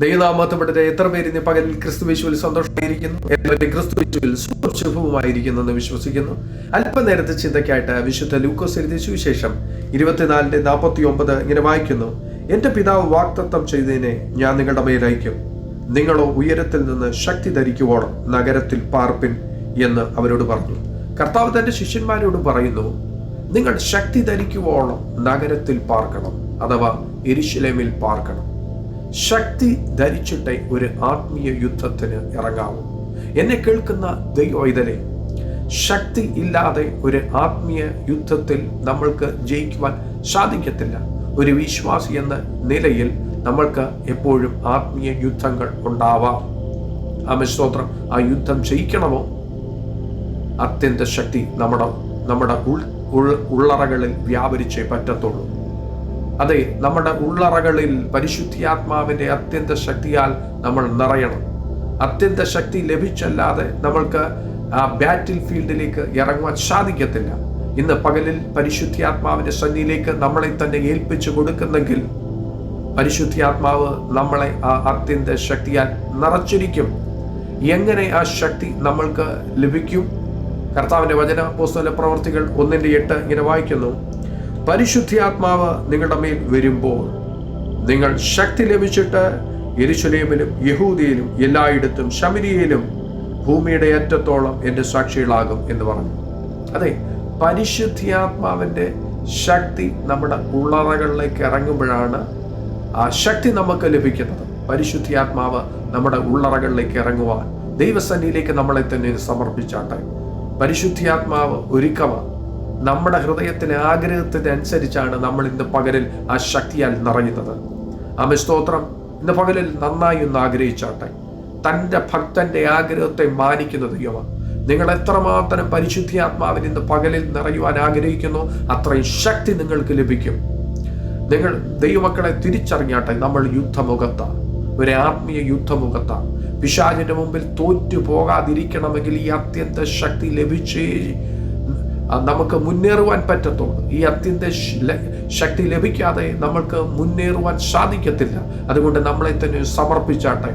ദൈവനാമത്തപ്പെട്ടിട്ട് എത്ര പേര് ഇന്ന് പകലിൽ ക്രിസ്തു വിശുവിൽ സന്തോഷമായിരിക്കുന്നു? ക്രിസ്തു വിശുവിൽ സുഖമായിരിക്കുന്നു എന്ന് വിശ്വസിക്കുന്നു. അല്പനേരത്തെ ചിന്തയ്ക്കായിട്ട് വിശുദ്ധ ലൂക്കോസ് എഴുതിയ സുവിശേഷം ഇരുപത്തിനാലിന്റെ നാൽപ്പത്തി ഒമ്പത് ഇങ്ങനെ വായിക്കുന്നു. എന്റെ പിതാവ് വാക്തത്വം ചെയ്തതിനെ ഞാൻ നിങ്ങളുടെ മേൽ അയക്കും. നിങ്ങളോ ഉയരത്തിൽ നിന്ന് ശക്തി ധരിക്കുവോളം നഗരത്തിൽ പാർപ്പിൻ എന്ന് അവരോട് പറഞ്ഞു. കർത്താവ് തന്റെ ശിഷ്യന്മാരോട് പറയുന്നു നിങ്ങൾ ശക്തി ധരിക്കുവോളം നഗരത്തിൽ പാർക്കണം അഥവാ എരിശിലേമിൽ പാർക്കണം. ശക്തി ധരിച്ചിട്ടേ ഒരു ആത്മീയ യുദ്ധത്തിന് ഇറങ്ങാവൂ. എന്നെ കേൾക്കുന്ന ദൈവൈതലെ ശക്തി ഇല്ലാതെ ഒരു ആത്മീയ യുദ്ധത്തിൽ നമ്മൾക്ക് ജയിക്കുവാൻ സാധിക്കത്തില്ല. ഒരു വിശ്വാസി എന്ന നിലയിൽ നമ്മൾക്ക് എപ്പോഴും ആത്മീയ യുദ്ധങ്ങൾ ഉണ്ടാവാം. ആമസ്തോത്രം ആ യുദ്ധം ജയിക്കണമോ? അത്യന്ത ശക്തി നമ്മുടെ നമ്മുടെ ഉൾ ഉള്ളറകളിൽ വ്യാപരിച്ചേ പറ്റത്തുള്ളൂ. അതെ നമ്മുടെ ഉള്ളറകളിൽ പരിശുദ്ധിയാത്മാവിന്റെ അത്യന്ത ശക്തിയാൽ നമ്മൾ നിറയണം. അത്യന്ത ശക്തി ലഭിച്ചല്ലാതെ നമ്മൾക്ക് ആ ബാറ്റിൽ ഫീൽഡിലേക്ക് ഇറങ്ങുവാൻ സാധിക്കത്തില്ല. ഇന്ന് പകലിൽ പരിശുദ്ധിയാത്മാവിന്റെ സന്നിധിയിലേക്ക് നമ്മളെ തന്നെ ഏൽപ്പിച്ചു കൊടുക്കുന്നെങ്കിൽ പരിശുദ്ധിയാത്മാവ് നമ്മളെ ആ അത്യന്ത ശക്തിയാൽ നിറച്ചിരിക്കും. എങ്ങനെ ആ ശക്തി നമ്മൾക്ക് ലഭിക്കും? കർത്താവിന്റെ വചന പുസ്തക പ്രവർത്തികൾ ഒന്നിന്റെ എട്ട് ഇങ്ങനെ വായിക്കുന്നു. പരിശുദ്ധിയാത്മാവ് നിങ്ങളുടെ മേൽ വരുമ്പോൾ നിങ്ങൾ ശക്തി ലഭിച്ചിട്ട് യരിശുലേമിലും യഹൂദിയിലും എല്ലായിടത്തും ശമരിയയിലും ഭൂമിയുടെ അറ്റത്തോളം എന്റെ സാക്ഷികളാകും എന്ന് പറഞ്ഞു. അതെ പരിശുദ്ധിയാത്മാവിന്റെ ശക്തി നമ്മുടെ ഉള്ളറകളിലേക്ക് ഇറങ്ങുമ്പോഴാണ് ആ ശക്തി നമുക്ക് ലഭിക്കുന്നത്. പരിശുദ്ധിയാത്മാവ് നമ്മുടെ ഉള്ളറകളിലേക്ക് ഇറങ്ങുവാൻ ദൈവസന്നിയിലേക്ക് നമ്മളെ തന്നെ സമർപ്പിച്ചാട്ടെ. പരിശുദ്ധിയാത്മാവ് ഒരുക്കമാണ് നമ്മുടെ ഹൃദയത്തിലെ ആഗ്രഹത്തിന് അനുസരിച്ചാണ് നമ്മൾ ഇന്ന് പകലിൽ ആ ശക്തിയാൽ നിറയുന്നത്. അമി സ്തോത്രം. ഇന്ന് പകലിൽ നന്നായി ഒന്ന് ആഗ്രഹിച്ചാട്ടെ. തന്റെ ഭക്തന്റെ ആഗ്രഹത്തെ മാനിക്കുന്ന യുവ നിങ്ങൾ എത്രമാത്രം പരിശുദ്ധിയാത്മാവിൽ ഇന്ന് പകലിൽ നിറയുവാൻ ആഗ്രഹിക്കുന്നു അത്രയും ശക്തി നിങ്ങൾക്ക് ലഭിക്കും. നിങ്ങൾ ദൈവമക്കളെ തിരിച്ചറിഞ്ഞാട്ടെ നമ്മൾ യുദ്ധമുഖത്ത. ഒരു ആത്മീയ യുദ്ധമുഖത്ത. പിശാചിന്റെ മുമ്പിൽ തോറ്റു പോകാതിരിക്കണമെങ്കിൽ ഈ അത്യന്ത ശക്തി ലഭിച്ചേ നമുക്ക് മുന്നേറുവാൻ പറ്റത്തുള്ളൂ. ഈ അത്യന്ത ശക്തി ലഭിക്കാതെ നമ്മൾക്ക് മുന്നേറുവാൻ സാധിക്കത്തില്ല. അതുകൊണ്ട് നമ്മളെ തന്നെ സമർപ്പിച്ചാട്ടെ.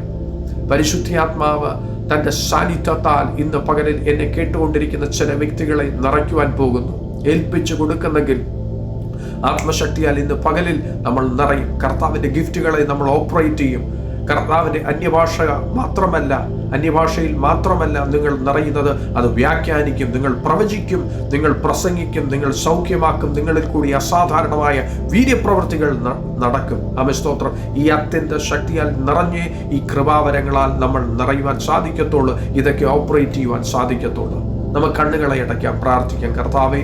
പരിശുദ്ധിയാത്മാവ് തന്റെ സാന്നിധ്യത്താൽ ഇന്ന് പകലിൽ എന്നെ കേട്ടുകൊണ്ടിരിക്കുന്ന ചില വ്യക്തികളെ നിറയ്ക്കുവാൻ പോകുന്നു. ഏൽപ്പിച്ചു കൊടുക്കുന്നെങ്കിൽ ആത്മശക്തിയാൽ ഇന്ന് പകലിൽ നമ്മൾ നിറയും. കർത്താവിന്റെ ഗിഫ്റ്റുകളെ നമ്മൾ ഓപ്പറേറ്റ് ചെയ്യും. കർത്താവിന്റെ അന്യഭാഷ മാത്രമല്ല അന്യഭാഷയിൽ മാത്രമല്ല നിങ്ങൾ നിറയുന്നത്. അത് വ്യാഖ്യാനിക്കും നിങ്ങൾ പ്രവചിക്കും നിങ്ങൾ പ്രസംഗിക്കും നിങ്ങൾ സൗഖ്യമാക്കും നിങ്ങളിൽ കൂടി അസാധാരണമായ വീര്യപ്രവൃത്തികൾ നടക്കും. നടക്കും അമസ്തോത്രം ഈ അത്യന്ത ശക്തിയാൽ നിറഞ്ഞ് ഈ കൃപാവരങ്ങളാൽ നമ്മൾ നിറയുവാൻ സാധിക്കത്തുള്ളൂ ഇതൊക്കെ ഓപ്പറേറ്റ് ചെയ്യുവാൻ സാധിക്കത്തുള്ളൂ നമുക്ക് കണ്ണുകളെ അടയ്ക്കാം പ്രാർത്ഥിക്കാം. കർത്താവേ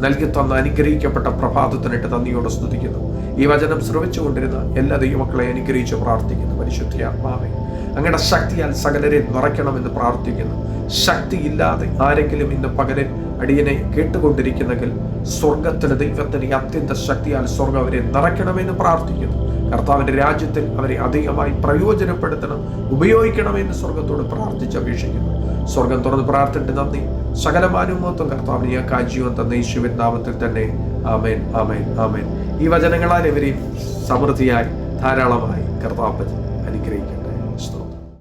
നൽകി തന്ന അനുഗ്രഹിക്കപ്പെട്ട പ്രഭാതത്തിനായിട്ട് നന്ദിയോടെ സ്തുതിക്കുന്നു. ഈ വചനം ശ്രമിച്ചുകൊണ്ടിരുന്ന എല്ലാ ദൈവമക്കളെ അനുഗ്രഹിച്ച് പ്രാർത്ഥിക്കുന്നു. പരിശുദ്ധിയാത്മാവേ അങ്ങയുടെ ശക്തിയാൽ സകലരെ നിറയ്ക്കണമെന്ന് പ്രാർത്ഥിക്കുന്നു. ശക്തിയില്ലാതെ ആരെങ്കിലും ഇന്ന് പകരം അടിയനെ കേട്ടുകൊണ്ടിരിക്കുന്നെങ്കിൽ സ്വർഗത്തിലെ ദൈവത്തിന് അത്യന്ത ശക്തിയാൽ സ്വർഗം അവരെ നിറയ്ക്കണമെന്ന് പ്രാർത്ഥിക്കുന്നു. കർത്താവിന്റെ രാജ്യത്തിൽ അവരെ അധികമായി പ്രയോജനപ്പെടുത്തണം ഉപയോഗിക്കണമെന്ന് സ്വർഗത്തോട് പ്രാർത്ഥിച്ച് അപേക്ഷിക്കുന്നു. സ്വർഗം തുറന്ന് പ്രാർത്ഥിട്ട് നന്ദി. സകലമാനുമത്വം കർത്താവിന് ഈ കാജീവൻ തന്ന യേശുവിൻ നാമത്തിൽ തന്നെ. ആമേൻ ആമേൻ ആമേൻ. ഈ വചനങ്ങളാൽ ഇവരെയും സമൃദ്ധിയായി ധാരാളമായി കർത്താവ് അനുഗ്രഹിക്കണം